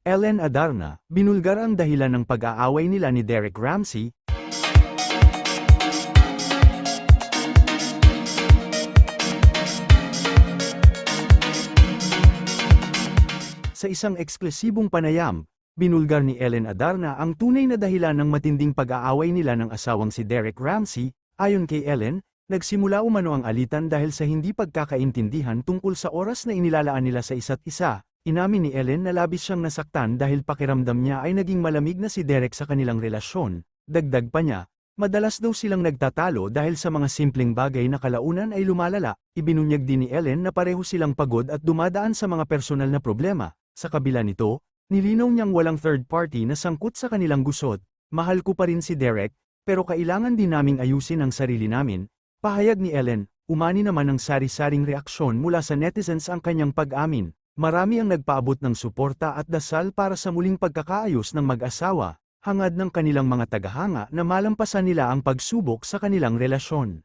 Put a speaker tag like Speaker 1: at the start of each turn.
Speaker 1: Ellen Adarna, binulgar ang dahilan ng pag-aaway nila ni Derek Ramsey, Sa isang eksklusibong panayam, binulgar ni Ellen Adarna ang tunay na dahilan ng matinding pag-aaway nila ng asawang si Derek Ramsey, ayon kay Ellen, nagsimula umano ang alitan dahil sa hindi pagkakaintindihan tungkol sa oras na inilalaan nila sa isa't isa. Inamin ni Ellen na labis siyang nasaktan dahil pakiramdam niya ay naging malamig na si Derek sa kanilang relasyon. Dagdag pa niya, madalas daw silang nagtatalo dahil sa mga simpleng bagay na kalaunan ay lumalala. Ibinunyag din ni Ellen na pareho silang pagod at dumadaan sa mga personal na problema. Sa kabila nito, nilinaw niyang walang third party na sangkot sa kanilang gusot. Mahal ko pa rin si Derek, pero kailangan din naming ayusin ang sarili namin. Pahayag ni Ellen, umani naman ng sari-saring reaksyon mula sa netizens ang kanyang pag-amin. Marami ang nagpaabot ng suporta at dasal para sa muling pagkakaayos ng mag-asawa, hangad ng kanilang mga tagahanga na malampasan nila ang pagsubok sa kanilang relasyon.